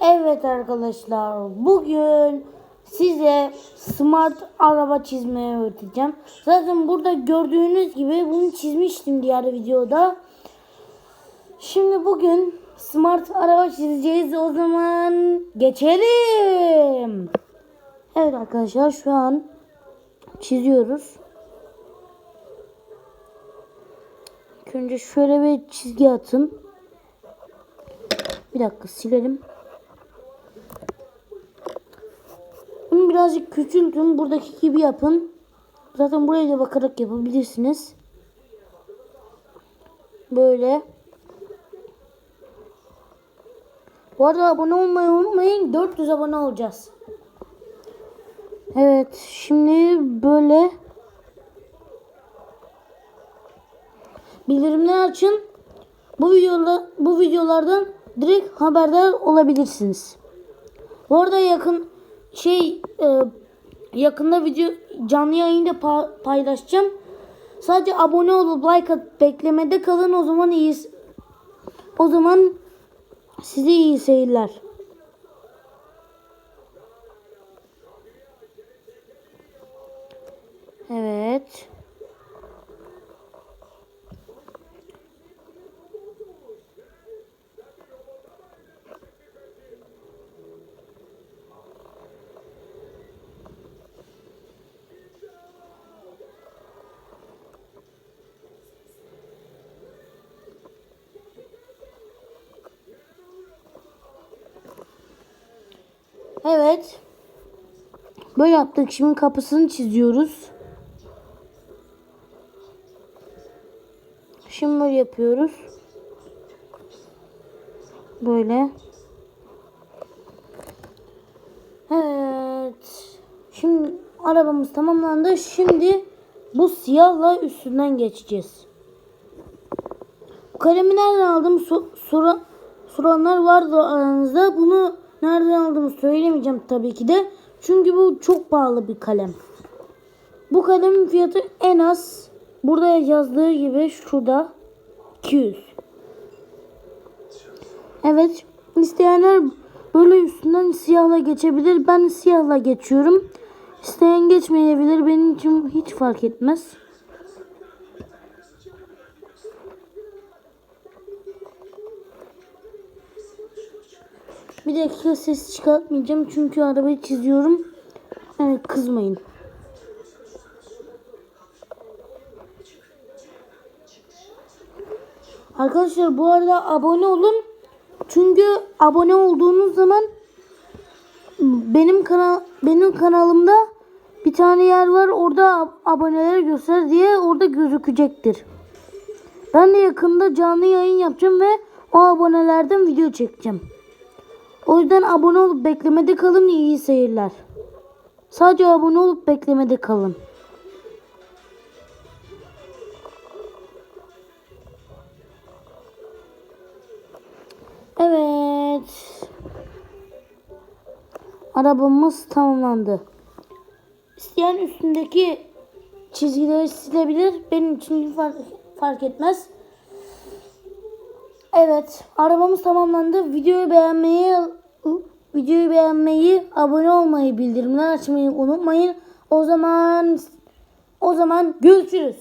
Evet arkadaşlar bugün size smart araba çizmeyi öğreteceğim. Zaten burada gördüğünüz gibi bunu çizmiştim diğer videoda. Şimdi bugün smart araba çizeceğiz. O zaman geçelim. Evet arkadaşlar şu an çiziyoruz. İlk önce şöyle bir çizgi atın. Bir dakika silelim. Birazcık küçültün. Buradaki gibi yapın. Zaten buraya da bakarak yapabilirsiniz. Böyle. Bu arada abone olmayı unutmayın. 400 abone olacağız. Evet. Şimdi böyle. Bildirimleri açın. Bu videolar bu videolardan direkt haberdar olabilirsiniz. Bu arada yakın şey e, yakında video canlı yayında pa- paylaşacağım. Sadece abone olup like atıp beklemede kalın o zaman iyi o zaman size iyi seyirler. Evet. Evet. Böyle yaptık. Şimdi kapısını çiziyoruz. Şimdi böyle yapıyoruz. Böyle. Evet. Şimdi arabamız tamamlandı. Şimdi bu siyahla üstünden geçeceğiz. Bu kalemi nereden aldım? So sora soranlar vardı aranızda. Bunu nereden aldığımı söylemeyeceğim tabii ki de. Çünkü bu çok pahalı bir kalem. Bu kalemin fiyatı en az burada yazdığı gibi şurada 200. Evet. isteyenler böyle üstünden siyahla geçebilir. Ben siyahla geçiyorum. İsteyen geçmeyebilir. Benim için hiç fark etmez. Bir dakika ses çıkartmayacağım çünkü arabayı çiziyorum. Evet kızmayın. Arkadaşlar bu arada abone olun. Çünkü abone olduğunuz zaman benim kanal benim kanalımda bir tane yer var. Orada aboneleri göster diye orada gözükecektir. Ben de yakında canlı yayın yapacağım ve o abonelerden video çekeceğim. O yüzden abone olup beklemede kalın iyi seyirler. Sadece abone olup beklemede kalın. Evet. Arabamız tamamlandı. İsteyen üstündeki çizgileri silebilir. Benim için fark, fark etmez. Evet, arabamız tamamlandı. Videoyu beğenmeyi, videoyu beğenmeyi, abone olmayı, bildirimler açmayı unutmayın. O zaman o zaman görüşürüz.